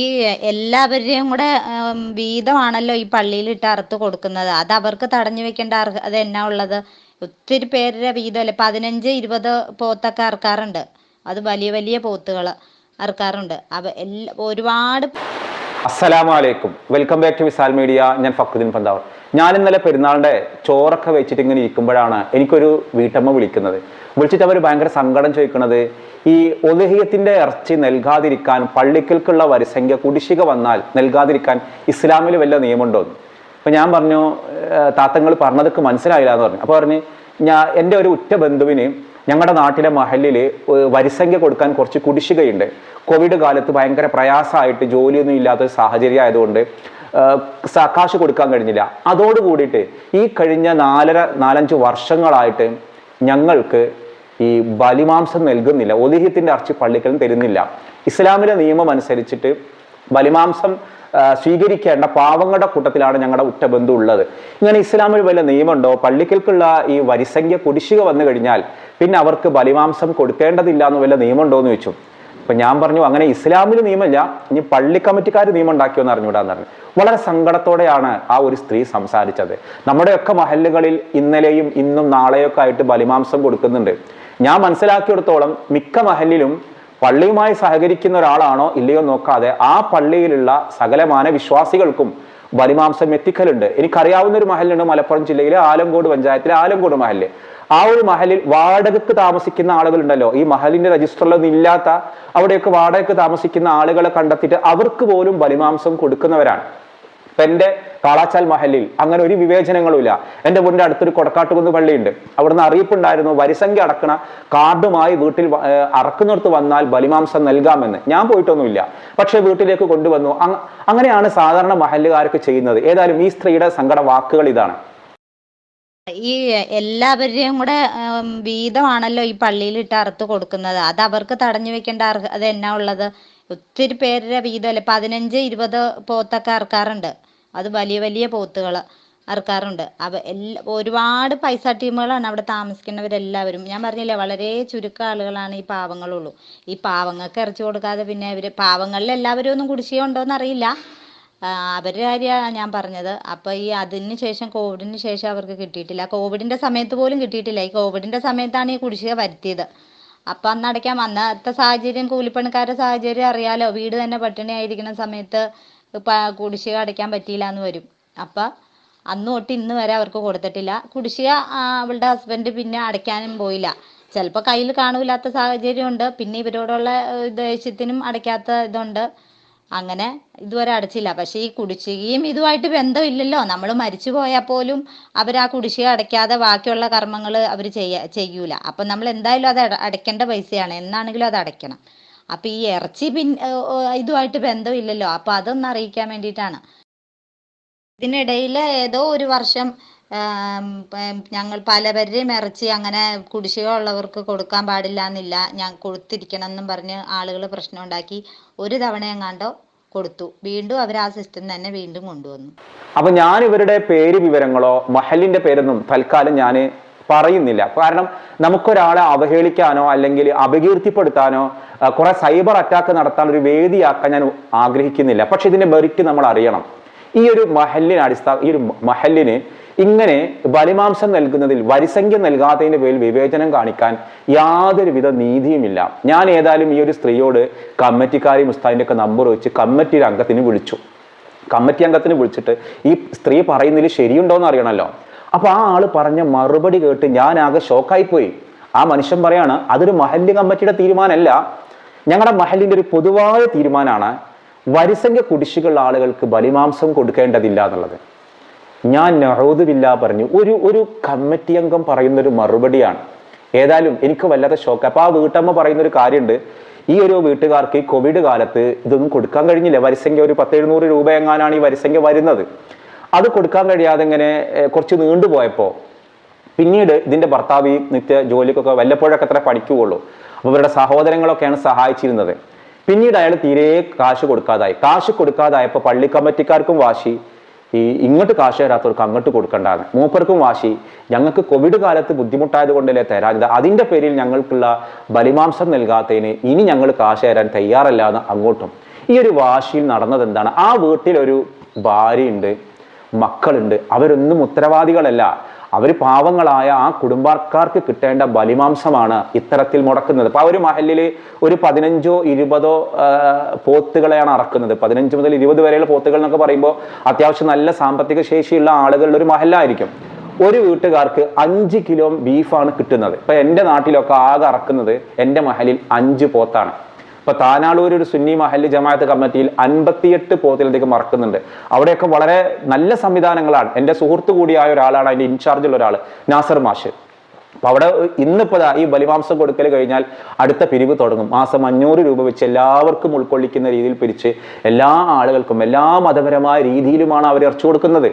ഈ എല്ലാവരുടെയും കൂടെ വീതമാണല്ലോ ഈ പള്ളിയിൽ ഇട്ട് അറുത്ത് കൊടുക്കുന്നത്. അത് അവർക്ക് തടഞ്ഞു വെക്കേണ്ട അർഹത എന്നാ ഉള്ളത്? ഒത്തിരി പേരുടെ വീതമല്ലേ? പതിനഞ്ച് ഇരുപത് പോത്തൊക്കെ അറുക്കാറുണ്ട്. അത് വലിയ വലിയ പോത്തുകൾ അറുക്കാറുണ്ട്. അവ എല്ലാ ഒരുപാട് അസ്സലാമു അലൈക്കും welcome back to Visal media ഞാൻ ഫക്രുദ്ദീൻ പന്താവർ ഞാൻ ഇന്നലെ പെരുന്നാളിന്റെ ചോറൊക്കെ വെച്ചിട്ട് ഇങ്ങനെ ഇരിക്കുമ്പോഴാണ് എനിക്കൊരു വീട്ടമ്മ വിളിക്കുന്നത്. വിളിച്ചിട്ട് അവർ ഭയങ്കര സങ്കടം ചോദിക്കുന്നത് ഈ ഒലഹിയത്തിന്റെ ഇറച്ചി നൽകാതിരിക്കാൻ പള്ളിക്കൽക്കുള്ള വരിസംഖ്യ കുടിശ്ശിക വന്നാൽ നൽകാതിരിക്കാൻ ഇസ്ലാമിൽ വല്ല നിയമമുണ്ടോ അപ്പൊ ഞാൻ പറഞ്ഞു താത്തങ്ങൾ പറഞ്ഞതൊക്കെ മനസ്സിലായില്ല എന്ന് പറഞ്ഞു. അപ്പോൾ പറഞ്ഞ് ഞാൻ എന്റെ ഒരു ഉറ്റ ബന്ധുവിന് ഞങ്ങളുടെ നാട്ടിലെ മഹലിൽ വരിസംഖ്യ കൊടുക്കാൻ കുറച്ച് കുടിശ്ശികയുണ്ട്. കോവിഡ് കാലത്ത് ഭയങ്കര പ്രയാസമായിട്ട് ജോലിയൊന്നും ഇല്ലാത്ത ഒരു സാഹചര്യം ആയതുകൊണ്ട് കാശ് കൊടുക്കാൻ കഴിഞ്ഞില്ല. അതോട് കൂടിയിട്ട് ഈ കഴിഞ്ഞ നാലര നാലഞ്ച് വർഷങ്ങളായിട്ട് ഞങ്ങൾക്ക് ഈ ബലിമാംസം നൽകുന്നില്ല. ഒലിഹ്യത്തിന്റെ അർച്ചി പള്ളിക്കലും തരുന്നില്ല. ഇസ്ലാമിലെ നിയമം അനുസരിച്ചിട്ട് ബലിമാംസം സ്വീകരിക്കേണ്ട പാവങ്ങളുടെ കൂട്ടത്തിലാണ് ഞങ്ങളുടെ ഉറ്റ ബന്ധു ഉള്ളത്. ഇങ്ങനെ ഇസ്ലാമിൽ വല്ല നിയമമുണ്ടോ? പള്ളിക്കൽക്കുള്ള ഈ വരിസംഖ്യ കുടിശ്ശിക വന്നു കഴിഞ്ഞാൽ പിന്നെ അവർക്ക് ബലിമാംസം കൊടുക്കേണ്ടതില്ല എന്ന് വല്ല നിയമമുണ്ടോ എന്ന് ചോദിച്ചു. അപ്പൊ ഞാൻ പറഞ്ഞു അങ്ങനെ ഇസ്ലാമിൽ നിയമമില്ല ഇനി പള്ളി കമ്മിറ്റിക്കാർ നിയമം ഉണ്ടാക്കിയോ എന്ന് അറിഞ്ഞുകൂടാന്ന് പറഞ്ഞു. വളരെ സങ്കടത്തോടെയാണ് ആ ഒരു സ്ത്രീ സംസാരിച്ചത്. നമ്മുടെയൊക്കെ മഹല്ലുകളിൽ ഇന്നലെയും ഇന്നും നാളെയൊക്കെ ആയിട്ട് ബലിമാംസം കൊടുക്കുന്നുണ്ട്. ഞാൻ മനസ്സിലാക്കിയെടുത്തോളം മിക്ക മഹലിലും പള്ളിയുമായി സഹകരിക്കുന്ന ഒരാളാണോ ഇല്ലയോ നോക്കാതെ ആ പള്ളിയിലുള്ള സകലമാന വിശ്വാസികൾക്കും ബലിമാംസം എത്തിക്കലുണ്ട്. എനിക്കറിയാവുന്ന ഒരു മഹലുണ്ട് മലപ്പുറം ജില്ലയിലെ ആലങ്കോട് പഞ്ചായത്തിലെ ആലങ്കോട് മഹൽ ആ ഒരു മഹലിൽ വാടകക്ക് താമസിക്കുന്ന ആളുകളുണ്ടല്ലോ. ഈ മഹലിന്റെ രജിസ്റ്ററിലൊന്നും ഇല്ലാത്ത അവിടെയൊക്കെ വാടകക്ക് താമസിക്കുന്ന ആളുകളെ കണ്ടെത്തിയിട്ട് അവർക്ക് പോലും ബലിമാംസം കൊടുക്കുന്നവരാണ്. ഇപ്പൊ എന്റെ കാളാച്ചാൽ മഹലിൽ അങ്ങനെ ഒരു വിവേചനങ്ങളുമില്ല. എന്റെ വീടിന്റെ അടുത്തൊരു കൊടക്കാട്ടുകുന്ന് പള്ളിയുണ്ട്. അവിടുന്ന് അറിയിപ്പുണ്ടായിരുന്നു വരിസംഖ്യ അടക്കണ കാർഡുമായി വീട്ടിൽ അറക്കുന്നിടത്ത് വന്നാൽ ബലിമാംസം നൽകാമെന്ന്. ഞാൻ പോയിട്ടൊന്നുമില്ല. പക്ഷേ വീട്ടിലേക്ക് കൊണ്ടുവന്നു. അങ്ങനെയാണ് സാധാരണ മഹല്ലുകാർക്ക് ചെയ്യുന്നത്. ഏതായാലും ഈ സ്ത്രീയുടെ സങ്കട വാക്കുകൾ ഇതാണ്. ഈ എല്ലാവരുടെയും കൂടെ വീതമാണല്ലോ ഈ പള്ളിയിൽ ഇട്ട് അറുത്ത് കൊടുക്കുന്നത്. അത് അവർക്ക് തടഞ്ഞു വെക്കേണ്ട അർഹത എന്നാ ഉള്ളത്? ഒത്തിരി പേരുടെ വീതമല്ലേ? പതിനഞ്ച് ഇരുപത് പോത്തൊക്കെ അറുക്കാറുണ്ട്. അത് വലിയ വലിയ പോത്തുകൾ അറുക്കാറുണ്ട്. അവ എല്ലാ ഒരുപാട് പൈസ ടീമുകളാണ് അവിടെ താമസിക്കുന്നവരെല്ലാവരും. ഞാൻ പറഞ്ഞില്ലേ വളരെ ചുരുക്കം ആളുകളാണ് ഈ പാവങ്ങളുള്ളൂ. ഈ പാവങ്ങൾക്ക് ഇറച്ചി കൊടുക്കാതെ പിന്നെ ഇവർ പാവങ്ങളിൽ എല്ലാവരും ഒന്നും കുടിശ്ശിക ഉണ്ടോയെന്ന് അറിയില്ല. അവരുടെ കാര്യമാണ് ഞാൻ പറഞ്ഞത്. അപ്പോൾ ഈ അതിന് ശേഷം കോവിഡിന് ശേഷം അവർക്ക് കിട്ടിയിട്ടില്ല. കോവിഡിന്റെ സമയത്ത് പോലും കിട്ടിയിട്ടില്ല. ഈ കോവിഡിന്റെ സമയത്താണ് ഈ കുടിശ്ശിക വരുത്തിയത്. അപ്പം അന്ന് അടയ്ക്കാൻ അന്നത്തെ സാഹചര്യം കൂലിപ്പണിക്കാരുടെ സാഹചര്യം അറിയാലോ. വീട് തന്നെ പട്ടിണിയായിരിക്കുന്ന സമയത്ത് കുടിശ്ശിക അടയ്ക്കാൻ പറ്റിയില്ല എന്ന് വരും. അപ്പം അന്ന് തൊട്ട് ഇന്ന് വരെ അവർക്ക് കൊടുത്തിട്ടില്ല. കുടിശ്ശിക അവളുടെ ഹസ്ബൻഡ് പിന്നെ അടയ്ക്കാനും പോയില്ല. ചിലപ്പോൾ കയ്യിൽ കാണൂലാത്ത സാഹചര്യമുണ്ട് പിന്നെ ഇവരോടുള്ള ദേഷ്യത്തിനും അടയ്ക്കാത്ത ഇതുണ്ട്. അങ്ങനെ ഇതുവരെ അടച്ചില്ല. പക്ഷേ ഈ കുടിശ്ശികയും ഇതുമായിട്ട് ബന്ധമില്ലല്ലോ. നമ്മൾ മരിച്ചു പോയാൽ പോലും അവർ ആ കുടിശ്ശിക അടയ്ക്കാതെ ബാക്കിയുള്ള കർമ്മങ്ങൾ അവർ ചെയ്യ ചെയ്യൂല. അപ്പം നമ്മൾ എന്തായാലും അത് അട- അടയ്ക്കേണ്ട പൈസയാണ്. എന്നാണെങ്കിലും അത് അടയ്ക്കണം. അപ്പം ഈ ഇറച്ചി പിൻ ഇതുമായിട്ട് ബന്ധമില്ലല്ലോ. അപ്പൊ അതൊന്ന് അറിയിക്കാൻ വേണ്ടിയിട്ടാണ്. ഇതിനിടയിൽ ഏതോ ഒരു വർഷം ഞങ്ങൾ പലവരുടെയും ഇറച്ചി അങ്ങനെ കുടിശ്ശിക ഉള്ളവർക്ക് കൊടുക്കാൻ പാടില്ല എന്നില്ല ഞാൻ കൊടുത്തിരിക്കണം എന്നും പറഞ്ഞ് ആളുകൾ പ്രശ്നം ഉണ്ടാക്കി ഒരു തവണ എങ്ങാണ്ടോ കൊടുത്തു. വീണ്ടും അവർ ആ സിസ്റ്റം തന്നെ വീണ്ടും കൊണ്ടുവന്നു. അപ്പൊ ഞാൻ ഇവരുടെ പേര് വിവരങ്ങളോ മഹലിന്റെ പേരൊന്നും തൽക്കാലം ഞാൻ പറയുന്നില്ല. കാരണം നമുക്കൊരാളെ അവഹേളിക്കാനോ അല്ലെങ്കിൽ അപകീർത്തിപ്പെടുത്താനോ കുറെ സൈബർ അറ്റാക്ക് നടത്താൻ ഒരു വേദിയാക്കാൻ ഞാൻ ആഗ്രഹിക്കുന്നില്ല. പക്ഷെ ഇതിന്റെ മെറിറ്റ് നമ്മൾ അറിയണം. ഈ ഒരു മഹലിന് അടിസ്ഥാന ഈ ഒരു മഹലിന് ഇങ്ങനെ ബലിമാംസം നൽകുന്നതിൽ വരിസംഖ്യ നൽകാത്തതിന്റെ പേരിൽ വിവേചനം കാണിക്കാൻ യാതൊരുവിധ നീതിയുമില്ല. ഞാൻ ഏതായാലും ഈ ഒരു സ്ത്രീയോട് കമ്മിറ്റിക്കാരെയും ഉസ്താദിന്റെ ഒക്കെ നമ്പർ വെച്ച് കമ്മിറ്റി അംഗത്തിന് വിളിച്ചു. കമ്മിറ്റി അംഗത്തിന് വിളിച്ചിട്ട് ഈ സ്ത്രീ പറയുന്നതിൽ ശരിയുണ്ടോ എന്ന് അറിയണമല്ലോ അപ്പൊ ആ ആൾ പറഞ്ഞ മറുപടി കേട്ട് ഞാൻ ആകെ ഷോക്കായി പോയി ആ മനുഷ്യൻ പറയാണ് അതൊരു മഹല്ല് കമ്മിറ്റിയുടെ തീരുമാനമല്ല. ഞങ്ങളുടെ മഹലിന്റെ ഒരു പൊതുവായ തീരുമാനമാണ് വരിസംഖ്യ കുടിശ്ശികളുള്ള ആളുകൾക്ക് ബലിമാംസം കൊടുക്കേണ്ടതില്ല എന്നുള്ളത്. ഞാൻ നഹോദുവില്ല പറഞ്ഞു ഒരു ഒരു കമ്മിറ്റി അംഗം പറയുന്ന ഒരു മറുപടിയാണ്. ഏതായാലും എനിക്ക് വല്ലാത്ത ഷോക്ക്. അപ്പൊ ആ വീട്ടമ്മ പറയുന്ന ഒരു കാര്യമുണ്ട് ഈ ഒരു വീട്ടുകാർക്ക് ഈ കോവിഡ് കാലത്ത് ഇതൊന്നും കൊടുക്കാൻ കഴിഞ്ഞില്ല. വരിസംഖ്യ ഒരു പത്ത് എഴുന്നൂറ് രൂപ എങ്ങാനാണ് ഈ വരിസംഖ്യ വരുന്നത്? അത് കൊടുക്കാൻ കഴിയാതെ ഇങ്ങനെ കുറച്ച് നീണ്ടുപോയപ്പോൾ പിന്നീട് ഇതിന്റെ ഭർത്താവ് ഈ നിത്യ ജോലിക്കൊക്കെ വല്ലപ്പോഴൊക്കെ അത്ര പഠിക്കുകയുള്ളൂ അപ്പൊ ഇവരുടെ സഹോദരങ്ങളൊക്കെയാണ് സഹായിച്ചിരുന്നത്. പിന്നീട് അയാൾ തീരെ കാശ് കൊടുക്കാതായി. കാശ് കൊടുക്കാതായപ്പോൾ പള്ളി കമ്മിറ്റിക്കാർക്കും വാശി. ഈ ഇങ്ങോട്ട് കാശ് തരാത്തവർക്ക് അങ്ങോട്ട് കൊടുക്കേണ്ടതാണ് മൂപ്പർക്കും വാശി. ഞങ്ങൾക്ക് കോവിഡ് കാലത്ത് ബുദ്ധിമുട്ടായത് കൊണ്ടല്ലേ തരാഞ്ഞത്. അതിന്റെ പേരിൽ ഞങ്ങൾക്കുള്ള ബലിമാംസം നൽകാത്തതിന് ഇനി ഞങ്ങൾ കാശ് തരാൻ തയ്യാറല്ല എന്ന് അങ്ങോട്ടും. ഈ ഒരു വാശിയിൽ നടന്നത് എന്താണ് ആ വീട്ടിലൊരു ഭാര്യയുണ്ട്. മക്കളുണ്ട്. അവരൊന്നും ഉത്തരവാദികളല്ല. അവർ പാവങ്ങളായ ആ കുടുംബക്കാർക്ക് കിട്ടേണ്ട ബലിമാംസമാണ് ഇത്തരത്തിൽ മുടക്കുന്നത്. അപ്പോൾ ആ ഒരു മഹലിൽ ഒരു പതിനഞ്ചോ ഇരുപതോ പോത്തുകളെയാണ് അറക്കുന്നത്. പതിനഞ്ച് മുതൽ ഇരുപത് വരെയുള്ള പോത്തുകൾ എന്നൊക്കെ പറയുമ്പോൾ അത്യാവശ്യം നല്ല സാമ്പത്തിക ശേഷിയുള്ള ആളുകളുടെ ഒരു മഹലായിരിക്കും. ഒരു വീട്ടുകാർക്ക് അഞ്ച് കിലോ ബീഫാണ് കിട്ടുന്നത്. ഇപ്പം എന്റെ നാട്ടിലൊക്കെ ആകെ അറക്കുന്നത് എന്റെ മഹലിൽ അഞ്ച് പോത്താണ്. ഇപ്പൊ താനാളൂർ ഒരു സുന്നി മഹല്ല് ജമാഅത്ത് കമ്മിറ്റിയിൽ അൻപത്തിയെട്ട് പോത്തിലധികം മറക്കുന്നുണ്ട്. അവിടെയൊക്കെ വളരെ നല്ല സംവിധാനങ്ങളാണ്. എന്റെ സുഹൃത്ത് കൂടിയായ ഒരാളാണ് അതിന്റെ ഇൻചാർജുള്ള ഒരാൾ നാസർ മാഷ്. അപ്പൊ അവിടെ ഇന്നിപ്പോ ഈ ബലിമാംസം കൊടുക്കൽ കഴിഞ്ഞാൽ അടുത്ത പിരിവ് തുടങ്ങും. മാസം അഞ്ഞൂറ് രൂപ വെച്ച് എല്ലാവർക്കും ഉൾക്കൊള്ളിക്കുന്ന രീതിയിൽ പിരിച്ച് എല്ലാ ആളുകൾക്കും എല്ലാ മതപരമായ രീതിയിലുമാണ് അവർ ഇറച്ചു കൊടുക്കുന്നത്.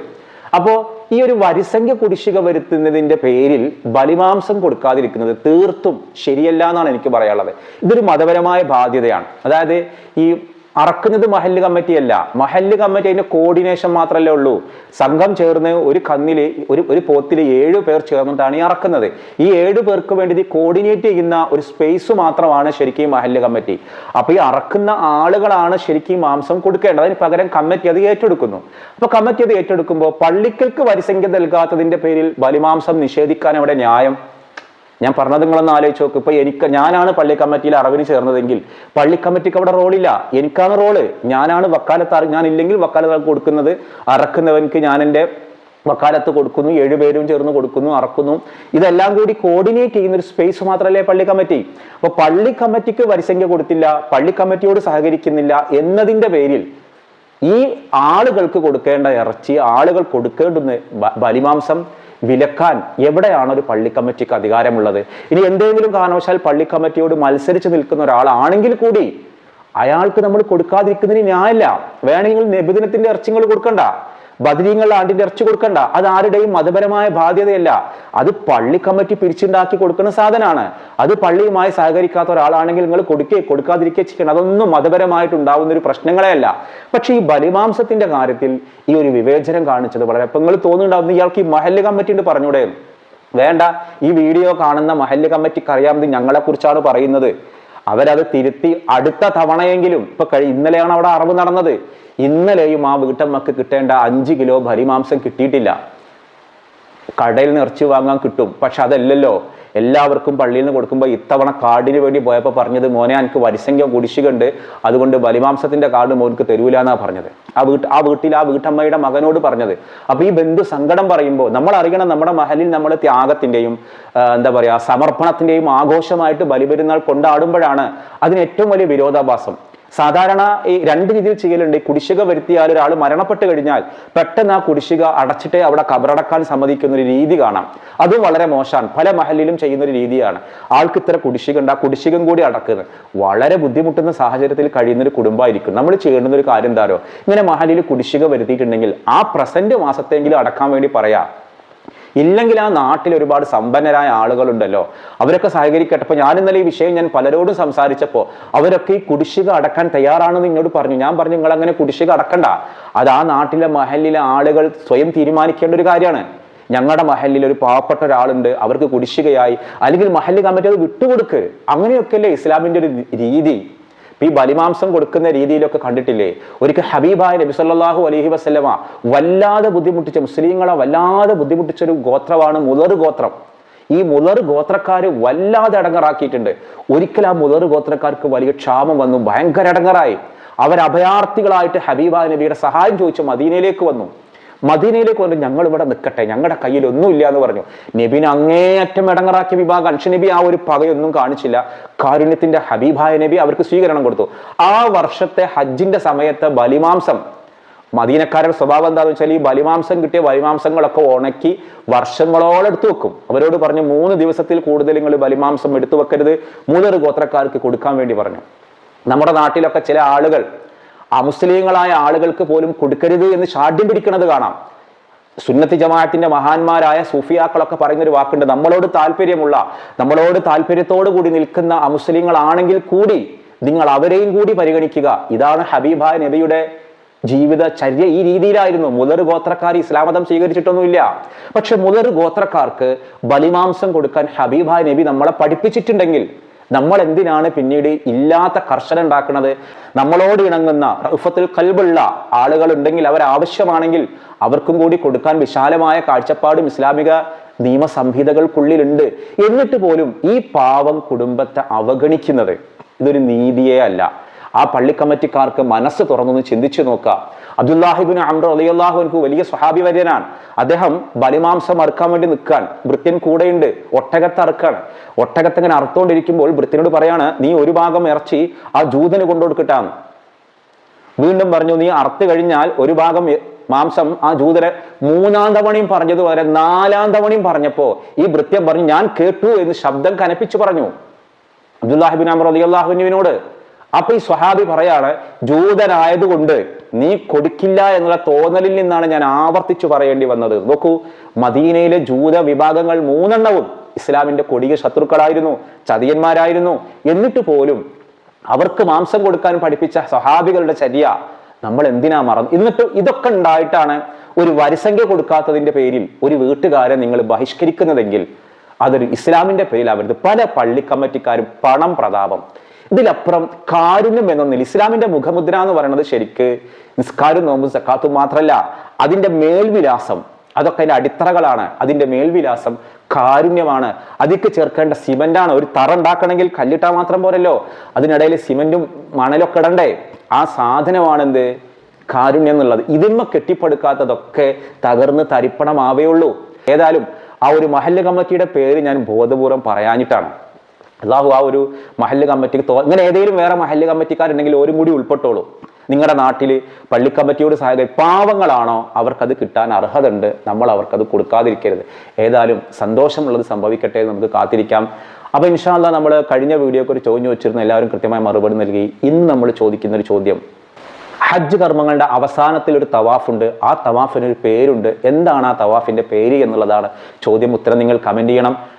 അപ്പോ ഈ ഒരു വരിസംഖ്യ കുടിശ്ശിക വരുത്തുന്നതിന്റെ പേരിൽ ബലിമാംസം കൊടുക്കാതിരിക്കുന്നത് തീർത്തും ശരിയല്ല എന്നാണ് എനിക്ക് പറയാനുള്ളത്. ഇതൊരു മതപരമായ ബാധ്യതയാണ്. അതായത് ഈ അറക്കുന്നത് മഹല്ല് കമ്മിറ്റിയല്ല. മഹല്ല് കമ്മിറ്റി അതിന്റെ കോർഡിനേഷൻ മാത്രമല്ലേ ഉള്ളൂ. സംഘം ചേർന്ന് ഒരു കന്നിൽ ഒരു ഒരു പോത്തിൽ ഏഴു പേർ ചേർന്നിട്ടാണ് ഈ അറക്കുന്നത്. ഈ ഏഴ് പേർക്ക് വേണ്ടി കോർഡിനേറ്റ് ചെയ്യുന്ന ഒരു സ്പേസ് മാത്രമാണ് ശരിക്കും മഹല്ല് കമ്മിറ്റി. അപ്പൊ ഈ അറക്കുന്ന ആളുകളാണ് ശരിക്കും മാംസം കൊടുക്കേണ്ടത്. അതിന് പകരം കമ്മിറ്റി അത് ഏറ്റെടുക്കുന്നു. അപ്പൊ കമ്മിറ്റി അത് ഏറ്റെടുക്കുമ്പോൾ പള്ളിക്കൽക്ക് വരിസംഖ്യ നൽകാത്തതിന്റെ പേരിൽ ബലിമാംസം നിഷേധിക്കാൻ അവിടെ ന്യായം ഞാൻ പറഞ്ഞത് നിങ്ങളൊന്ന് ആലോചിച്ച് നോക്ക്. ഇപ്പൊ എനിക്ക് ഞാനാണ് പള്ളി കമ്മിറ്റിയിൽ അറിവിന് ചേർന്നതെങ്കിൽ പള്ളി കമ്മിറ്റിക്ക് അവിടെ റോളില്ല. എനിക്കാണ് റോൾ. ഞാനാണ് വക്കാലത്ത് ഞാൻ ഇല്ലെങ്കിൽ വക്കാലത്ത് കൊടുക്കുന്നത് അറക്കുന്നവൻക്ക് ഞാൻ എന്റെ വക്കാലത്ത് കൊടുക്കുന്നു ഏഴുപേരും ചേർന്ന് കൊടുക്കുന്നു അറക്കുന്നു. ഇതെല്ലാം കൂടി കോർഡിനേറ്റ് ചെയ്യുന്ന ഒരു സ്പേസ് മാത്രമല്ലേ പള്ളി കമ്മിറ്റി? അപ്പൊ പള്ളി കമ്മിറ്റിക്ക് വരിസംഖ്യ കൊടുത്തില്ല പള്ളി കമ്മിറ്റിയോട് സഹകരിക്കുന്നില്ല എന്നതിന്റെ പേരിൽ ഈ ആളുകൾക്ക് കൊടുക്കേണ്ട ഇറച്ചി ആളുകൾ കൊടുക്കേണ്ടുന്ന ബലിമാംസം വിലക്കാൻ എവിടെയാണ് ഒരു പള്ളി കമ്മിറ്റിക്ക് അധികാരമുള്ളത്? ഇനി എന്തെങ്കിലും കാരണവശാൽ പള്ളി കമ്മിറ്റിയോട് മത്സരിച്ച് നിൽക്കുന്ന ഒരാളാണെങ്കിൽ കൂടി അയാൾക്ക് നമ്മൾ കൊടുക്കാതിരിക്കുന്നതിന് ന്യായമില്ല. വേണമെങ്കിൽ നബിദിനത്തിന്റെ ഇറച്ചിങ്ങൾ കൊടുക്കണ്ട. ബദരീങ്ങളുടെ ആണ്ടി ഇറച്ചി കൊടുക്കണ്ട. അത് ആരുടെയും മതപരമായ ബാധ്യതയല്ല. അത് പള്ളി കമ്മിറ്റി പിരിച്ചുണ്ടാക്കി കൊടുക്കുന്ന സാധനമാണ്. അത് പള്ളിയുമായി സഹകരിക്കാത്ത ഒരാളാണെങ്കിൽ നിങ്ങൾ കൊടുക്കേ കൊടുക്കാതിരിക്കേ ചെയ്യണം. അതൊന്നും മതപരമായിട്ട് ഉണ്ടാവുന്ന ഒരു പ്രശ്നങ്ങളെ പക്ഷേ ഈ ബലിമാംസത്തിന്റെ കാര്യത്തിൽ ഈ ഒരു വിവേചനം കാണിച്ചത് വളരെ അപ്പൊ നിങ്ങൾ തോന്നുന്നുണ്ടാവുന്ന ഇയാൾക്ക് ഈ മഹല്ല് കമ്മിറ്റി ഉണ്ട് പറഞ്ഞൂടെ വേണ്ട ഈ വീഡിയോ കാണുന്ന മഹല്ല് കമ്മിറ്റിക്ക് അറിയാമെന്ന് ഞങ്ങളെ കുറിച്ചാണ് പറയുന്നത്. അവരത് തിരുത്തി അടുത്ത തവണയെങ്കിലും ഇപ്പൊ കഴി ഇന്നലെയാണ് അവിടെ അറിവ് നടന്നത്. ഇന്നലെയും ആ വീട്ടമ്മക്ക് കിട്ടേണ്ട അഞ്ച് കിലോ ഭരിമാംസം കിട്ടിയിട്ടില്ല. കടയിൽ നിന്ന് ഇറച്ചി വാങ്ങാൻ കിട്ടും. പക്ഷെ അതല്ലല്ലോ എല്ലാവർക്കും പള്ളിയിൽ നിന്ന് കൊടുക്കുമ്പോൾ ഇത്തവണ കാർഡിന് വേണ്ടി പോയപ്പോൾ പറഞ്ഞത് മോനെ എനിക്ക് വരിസംഖ്യ കുടിശ്ശികണ്ട് അതുകൊണ്ട് ബലിമാംസത്തിന്റെ കാർഡ് മോനക്ക് തരൂല എന്നാണ് പറഞ്ഞത്. ആ വീട്ട് ആ വീട്ടിൽ ആ വീട്ടമ്മയുടെ മകനോട് പറഞ്ഞത്. അപ്പൊ ഈ ബന്ധു സങ്കടം പറയുമ്പോൾ നമ്മൾ അറിയണം നമ്മുടെ മഹലിൽ നമ്മൾ ത്യാഗത്തിന്റെയും എന്താ പറയാ സമർപ്പണത്തിന്റെയും ആഘോഷമായിട്ട് ബലിപെരുന്നാൾ കൊണ്ടാടുമ്പോഴാണ് അതിന് ഏറ്റവും വലിയ വിരോധാഭാസം. സാധാരണ ഈ രണ്ട് രീതിയിൽ ചെയ്യലുണ്ട്. കുടിശ്ശിക വരുത്തിയാൽ ഒരാൾ മരണപ്പെട്ട് കഴിഞ്ഞാൽ പെട്ടെന്ന് ആ കുടിശ്ശിക അടച്ചിട്ടേ അവിടെ കബറടക്കാൻ സമ്മതിക്കുന്ന ഒരു രീതി കാണാം. അതും വളരെ മോശമാണ്. പല മഹലിലും ചെയ്യുന്ന ഒരു രീതിയാണ്. ആൾക്ക് ഇത്ര കുടിശ്ശിക ഉണ്ട്. ആ കുടിശ്ശികം കൂടി അടക്കുന്നത് വളരെ ബുദ്ധിമുട്ടുന്ന സാഹചര്യത്തിൽ കഴിയുന്ന ഒരു കുടുംബമായിരിക്കും. നമ്മൾ ചെയ്യേണ്ടുന്ന ഒരു കാര്യം എന്താരോ ഇങ്ങനെ മഹലിൽ കുടിശ്ശിക വരുത്തിയിട്ടുണ്ടെങ്കിൽ ആ പ്രസന്റ് മാസത്തെങ്കിലും അടക്കാൻ വേണ്ടി പറയാം. ഇല്ലെങ്കിൽ ആ നാട്ടിൽ ഒരുപാട് സമ്പന്നരായ ആളുകളുണ്ടല്ലോ. അവരൊക്കെ സഹകരിക്കട്ടെ അപ്പൊ ഞാൻ ഇന്നലെ ഈ വിഷയം ഞാൻ പലരോടും സംസാരിച്ചപ്പോൾ അവരൊക്കെ ഈ കുടിശ്ശിക അടക്കാൻ തയ്യാറാണെന്ന് എന്നോട് പറഞ്ഞു. ഞാൻ പറഞ്ഞു നിങ്ങൾ അങ്ങനെ കുടിശ്ശിക അടക്കണ്ട. അത് ആ നാട്ടിലെ മഹലിലെ ആളുകൾ സ്വയം തീരുമാനിക്കേണ്ട ഒരു കാര്യമാണ്. ഞങ്ങളുടെ മഹലിൽ ഒരു പാവപ്പെട്ട ഒരാളുണ്ട്. അവർക്ക് കുടിശ്ശികയായി. അല്ലെങ്കിൽ മഹല്ല് കമ്മിറ്റി അത് വിട്ടുകൊടുക്ക്. അങ്ങനെയൊക്കെയല്ലേ ഇസ്ലാമിന്റെ ഒരു രീതി. ഇപ്പൊ ഈ ബലിമാംസം കൊടുക്കുന്ന രീതിയിലൊക്കെ കണ്ടിട്ടില്ലേ? ഒരിക്കൽ ഹബീബായ നബി സല്ലാഹു അലഹി വസല്ലമ വല്ലാതെ ബുദ്ധിമുട്ടിച്ച മുസ്ലിങ്ങളെ വല്ലാതെ ബുദ്ധിമുട്ടിച്ച ഒരു ഗോത്രമാണ് മുലർ ഗോത്രം. ഈ മുലർ ഗോത്രക്കാര് വല്ലാതെ അടങ്ങറാക്കിയിട്ടുണ്ട്. ഒരിക്കൽ ആ മുലർ ഗോത്രക്കാർക്ക് വലിയ ക്ഷാമം വന്നു ഭയങ്കര അടങ്ങറായി. അവർ അഭയാർത്ഥികളായിട്ട് ഹബീബായ നബിയുടെ സഹായം ചോദിച്ചു മദീനയിലേക്ക് വന്നു. മദീനയിലേക്ക് വന്നു ഞങ്ങൾ ഇവിടെ നിൽക്കട്ടെ ഞങ്ങളുടെ കയ്യിൽ ഒന്നുമില്ല എന്ന് പറഞ്ഞു. നബിനെ അങ്ങേയറ്റം ഇടങ്ങറാക്കിയ വിഭാഗം അൻഷ നബി ആ ഒരു പകയൊന്നും കാണിച്ചില്ല. കാരുണ്യത്തിന്റെ ഹബീബായ നബി അവർക്ക് സ്വീകരണം കൊടുത്തു. ആ വർഷത്തെ ഹജ്ജിന്റെ സമയത്ത് ബലിമാംസം മദീനക്കാരുടെ സ്വഭാവം എന്താണെന്ന് വെച്ചാൽ ഈ ബലിമാംസം കിട്ടിയ ബലിമാംസങ്ങളൊക്കെ ഉണക്കി വർഷങ്ങളോളം എടുത്തു വെക്കും. അവരോട് പറഞ്ഞു മൂന്ന് ദിവസത്തിൽ കൂടുതൽ നിങ്ങൾ ബലിമാംസം എടുത്തു വെക്കരുത് മൂന്നൊരു ഗോത്രക്കാർക്ക് കൊടുക്കാൻ വേണ്ടി പറഞ്ഞു. നമ്മുടെ നാട്ടിലൊക്കെ ചില ആളുകൾ അമുസ്ലിങ്ങളായ ആളുകൾക്ക് പോലും കൊടുക്കരുത് എന്ന് ഷാഢ്യം പിടിക്കുന്നത് കാണാം. സുന്നത്തി ജമാഅത്തിന്റെ മഹാന്മാരായ സൂഫിയാക്കളൊക്കെ പറയുന്നൊരു വാക്കുണ്ട് നമ്മളോട് താല്പര്യമുള്ള നമ്മളോട് താല്പര്യത്തോടു കൂടി നിൽക്കുന്ന അമുസ്ലിങ്ങളാണെങ്കിൽ കൂടി നിങ്ങൾ അവരെയും കൂടി പരിഗണിക്കുക. ഇതാണ് ഹബീബ നബിയുടെ ജീവിത ചര്യ. ഈ രീതിയിലായിരുന്നു മുതർ ഗോത്രക്കാർ ഇസ്ലാമതം സ്വീകരിച്ചിട്ടൊന്നുമില്ല. പക്ഷെ മുതർ ഗോത്രക്കാർക്ക് ബലിമാംസം കൊടുക്കാൻ ഹബീബ നബി നമ്മളെ പഠിപ്പിച്ചിട്ടുണ്ടെങ്കിൽ നമ്മൾ എന്തിനാണ് പിന്നീട് ഇല്ലാത്ത കർഷകൻ ഉണ്ടാക്കുന്നത്? നമ്മളോട് ഇണങ്ങുന്ന റഫത്തിൽ കൽബുള്ള ആളുകൾ ഉണ്ടെങ്കിൽ അവർ ആവശ്യമാണെങ്കിൽ അവർക്കും കൂടി കൊടുക്കാൻ വിശാലമായ കാഴ്ചപ്പാടും ഇസ്ലാമിക നിയമസംഹിതകൾക്കുള്ളിലുണ്ട്. എന്നിട്ട് പോലും ഈ പാവം കുടുംബത്തെ അവഗണിക്കുന്നത് ഇതൊരു നീതിയേ അല്ല. ആ പള്ളി കമ്മിറ്റിക്കാർക്ക് മനസ്സ് തുറന്നൊന്ന് ചിന്തിച്ചു നോക്കുക. അബ്ദുല്ലാഹിബിൻ അമ്ര അലിയല്ലാഹുവിൻക്ക് വലിയ സ്വഹാബി വര്യനാണ്. അദ്ദേഹം ബലിമാംസം അറുക്കാൻ വേണ്ടി നിൽക്കാൻ വൃത്യൻ കൂടെയുണ്ട് ഒട്ടകത്തെ അറുക്കാണ്. ഒട്ടകത്ത് ഇങ്ങനെ അറുത്തോണ്ടിരിക്കുമ്പോൾ വൃത്യനോട് പറയാണ് നീ ഒരു ഭാഗം ഇറച്ചി ആ ജൂതന് കൊണ്ടുകൊടുക്കട്ടാന്ന്. വീണ്ടും പറഞ്ഞു നീ അറുത്ത് കഴിഞ്ഞാൽ ഒരു ഭാഗം മാംസം ആ ജൂതന് മൂന്നാം തവണയും പറഞ്ഞത് വരെ നാലാം തവണയും പറഞ്ഞപ്പോ ഈ ഭൃത്യം പറഞ്ഞു ഞാൻ കേട്ടു എന്ന് ശബ്ദം കനപ്പിച്ചു പറഞ്ഞു. അബ്ദുല്ലാഹിബിൻ അമർ അലിയല്ലാഹുവിനോട് അപ്പൊ ഈ സ്വഹാബി പറയാണ് ജൂതനായതുകൊണ്ട് നീ കൊടുക്കില്ല എന്നുള്ള തോന്നലിൽ നിന്നാണ് ഞാൻ ആവർത്തിച്ചു പറയേണ്ടി വന്നത്. നോക്കൂ മദീനയിലെ ജൂത വിഭാഗങ്ങൾ മൂന്നെണ്ണവും ഇസ്ലാമിന്റെ കൊടിയ ശത്രുക്കളായിരുന്നു ചതിയന്മാരായിരുന്നു. എന്നിട്ട് പോലും അവർക്ക് മാംസം കൊടുക്കാൻ പഠിപ്പിച്ച സ്വഹാബികളുടെ ചര്യ നമ്മൾ എന്തിനാ മറന്നു? എന്നിട്ട് ഇതൊക്കെ ഉണ്ടായിട്ടാണ് ഒരു വരിസംഖ്യ കൊടുക്കാത്തതിന്റെ പേരിൽ ഒരു വീട്ടുകാരെ നിങ്ങൾ ബഹിഷ്കരിക്കുന്നതെങ്കിൽ അതൊരു ഇസ്ലാമിന്റെ പേരിലാവരുത്. പല പള്ളി കമ്മിറ്റിക്കാരും പണം പ്രതാപം. ഇതിലപ്പുറം കാരുണ്യം എന്നൊന്നില്ല ഇസ്ലാമിന്റെ മുഖമുദ്ര എന്ന് പറയുന്നത് ശരിക്ക് നിസ്കാരം നോമ്പും സക്കാത്തും മാത്രമല്ല അതിന്റെ മേൽവിലാസം അതൊക്കെ അതിന്റെ അടിത്തറകളാണ്. അതിന്റെ മേൽവിലാസം കാരുണ്യമാണ്. അതിക്ക് ചേർക്കേണ്ട സിമന്റാണ് ഒരു തറ ഉണ്ടാക്കണമെങ്കിൽ കല്ലിട്ടാൽ മാത്രം പോരല്ലോ. അതിനിടയിൽ സിമന്റും മണലൊക്കെ ഇടണ്ടേ? ആ സാധനമാണെന്ത് കാരുണ്യം എന്നുള്ളത്. ഇതിന്മ കെട്ടിപ്പടുക്കാത്തതൊക്കെ തകർന്ന് തരിപ്പണമാവേ ഉള്ളൂ ഏതായാലും ആ ഒരു മഹല്ല് കമ്മിറ്റിയുടെ പേര് ഞാൻ ബോധപൂർവം പറയാഞ്ഞിട്ടാണ്. അള്ളാഹു ആ ഒരു മഹല്ല് കമ്മിറ്റിക്ക് തോ ഇങ്ങനെ ഏതെങ്കിലും വേറെ മഹല്ല് കമ്മിറ്റിക്കാരുണ്ടെങ്കിൽ ഒരു കൂടി ഉൾപ്പെട്ടോളൂ. നിങ്ങളുടെ നാട്ടിൽ പള്ളി കമ്മിറ്റിയോട് സഹായിക്കുക പാവങ്ങളാണോ അവർക്കത് കിട്ടാൻ അർഹതയുണ്ട് നമ്മൾ അവർക്കത് കൊടുക്കാതിരിക്കരുത്. ഏതായാലും സന്തോഷമുള്ളത് സംഭവിക്കട്ടെ നമുക്ക് കാത്തിരിക്കാം. അപ്പൊ ഇൻഷാല്ല നമ്മൾ കഴിഞ്ഞ വീഡിയോക്ക് ഒരു ചോദ്യം വെച്ചിരുന്നു. എല്ലാവരും കൃത്യമായ മറുപടി നൽകി. ഇന്ന് നമ്മൾ ചോദിക്കുന്ന ഒരു ചോദ്യം. ഹജ്ജ് കർമ്മങ്ങളുടെ അവസാനത്തിൽ ഒരു തവാഫുണ്ട്. ആ തവാഫിന് ഒരു പേരുണ്ട്. എന്താണ് ആ തവാഫിന്റെ പേര് എന്നുള്ളതാണ് ചോദ്യം ഉത്തരം. നിങ്ങൾ കമന്റ് ചെയ്യണം.